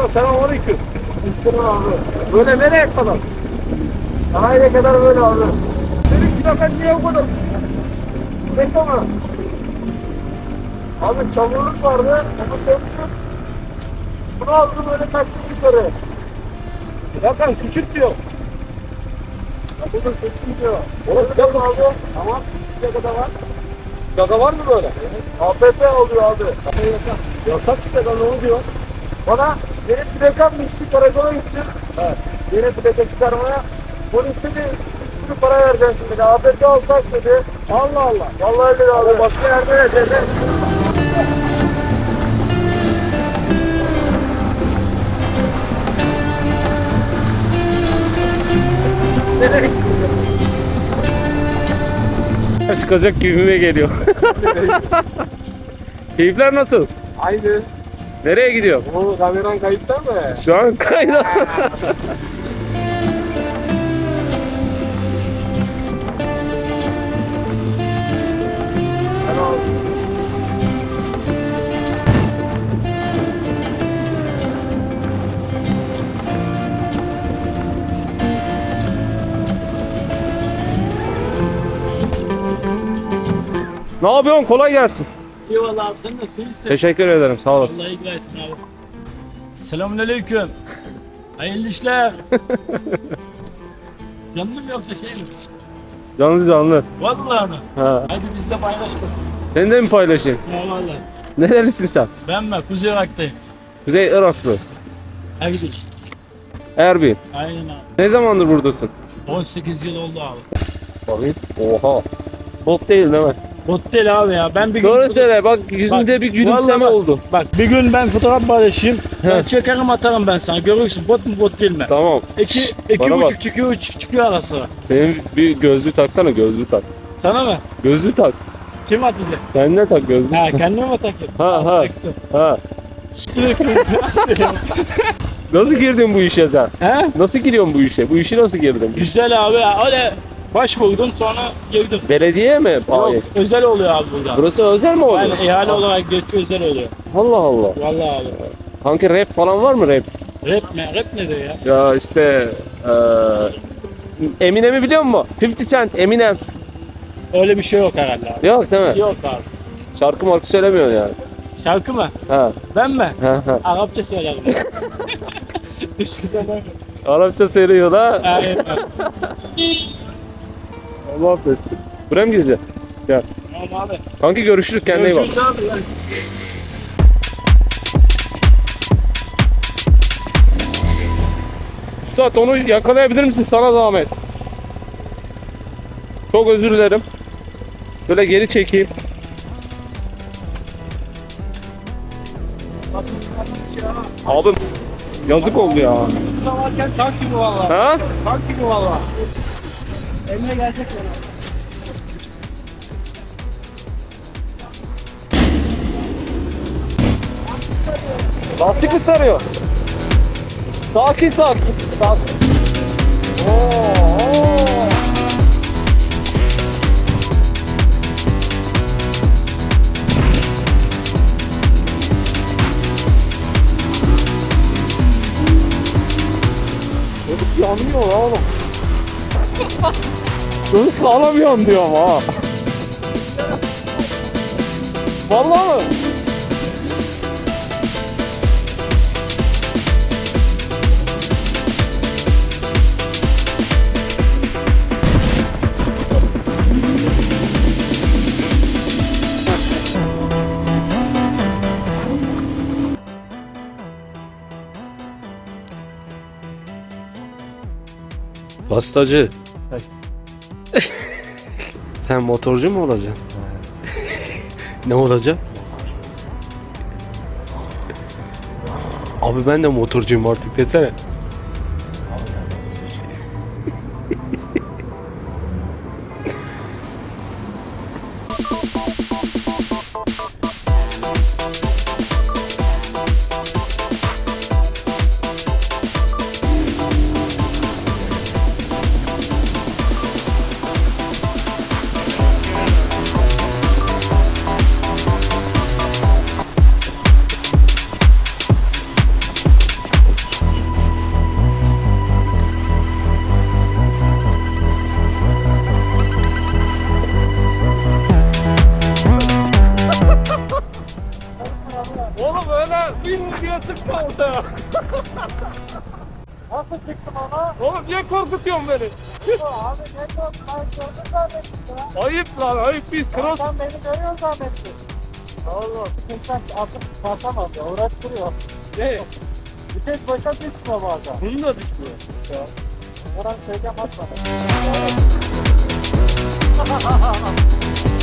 Usta selamünaleyküm. Selam abi. Böyle nereye kadar? Sahile kadar böyle abi. Senin kilometreye o kadar. Bekle mi? Abi çamurluk vardı. Onu söktüm. Bunu aldım böyle taktım yukarı. Zaten küçük diyor. Bu da küçük diyor. Oğlum dakika abi. Tamam. Dakika da var. Gaga var mı böyle? APP oluyor abi. Ama yasak. Yasak işte ben onu diyor. Bana yeni plaka mı içti karakola gittim. Evet. Yeni plaka çıkarmaya. Polis dedi bir sürü para vereceksin dedi. APP alsak dedi. Allah Allah. Vallahi dedi abi. Başka yerde gidiyorsun? Çıkacak gibime geliyor. Keyifler nasıl? Aynı. Nereye gidiyor? O kameran kayıtta mı? Şu an kayda. ne yapıyorsun? Kolay gelsin. Eyvallah abi sen nasılsın? İyisin. Teşekkür ederim. Sağ olasın. Allah iyi gelsin abi. Selamünaleyküm. Hayırlı işler. Canlı mı yoksa şey mi? Canlı canlı. Vallahi mi? Ha. Hadi biz de paylaş bakalım. Seni de mi paylaşayım? Ya vallahi. Nerelisin sen? Ben mi? Kuzey Irak'tayım. Kuzey Iraklı. Gidiş. Erbil. Aynen abi. Ne zamandır buradasın? 18 yıl oldu abi. Bakayım. Oha. Bot değil değil mi? Bot değil abi ya. Ben bir Doğru gün... söyle bak yüzünde Bak, bir gülümseme bak- oldu. Bak bir gün ben fotoğraf paylaşayım. Ben çekerim atarım ben sana. Görürsün bot mu bot değil mi? Tamam. İki, iki buçuk bak. çıkıyor, üç çıkıyor arası. Senin bir gözlüğü taksana gözlüğü tak. Sana mı? Gözlüğü tak. Kim atacak? Kendine tak gözlüğü. Ha kendime mi takayım? Ha, ha. Taktım. Ha. Nasıl girdin bu işe sen? He? Nasıl giriyorsun bu işe? Bu işe nasıl girdin? Güzel abi ya. Öyle baş buldum sonra girdim. Belediye mi? Yok, Hayır. özel oluyor abi burada. Burası özel mi oluyor? Yani ihale olarak geçiyor özel oluyor. Allah Allah. Vallahi abi. Kanka rap falan var mı rap? Rap mi? Rap nedir ya? Ya işte eee Eminem'i biliyor musun? 50 Cent, Eminem. Öyle bir şey yok herhalde abi. Yok değil mi? Yok abi. Şarkı markı söylemiyorsun yani. Şarkı mı? Ha. Ben mi? Ha ha. Arapça söylerim. Düşünsene. Arapça söylüyor da. Aynen. Allah affetsin. Buraya mı gideceğiz? Gel. Tamam abi. Kanki görüşürüz kendine iyi bak. Görüşürüz abi. lan. Üstad onu yakalayabilir misin sana zahmet? Çok özür dilerim. Böyle geri çekeyim. Abi yazık oldu ya. Burada varken tank gibi valla. Ha? Tank gibi valla. Emre gelecek bana. Lastik mi sarıyor? Sakin sakin. Sakin. Oo, oo. Yanıyor oğlum. Hız sağlamıyorum diyorum ha. Vallahi mı? Pastacı. Sen motorcu mu olacaksın? ne olacaksın? Abi ben de motorcuyum artık desene. sıkma ortaya. Nasıl çıktım ama? Oğlum niye korkutuyorsun beni? abi ne korktun? Ben gördüm zannettim ya. Ayıp lan ayıp biz Ya cross. Sen beni görüyorsun zannettim. Oğlum sıkıntıdan atıp basamaz ya uğraştırıyor. Ne? Vites başa düşmüyor bazen. Bununla düşmüyor. Ya. Buradan söyleyeceğim atma.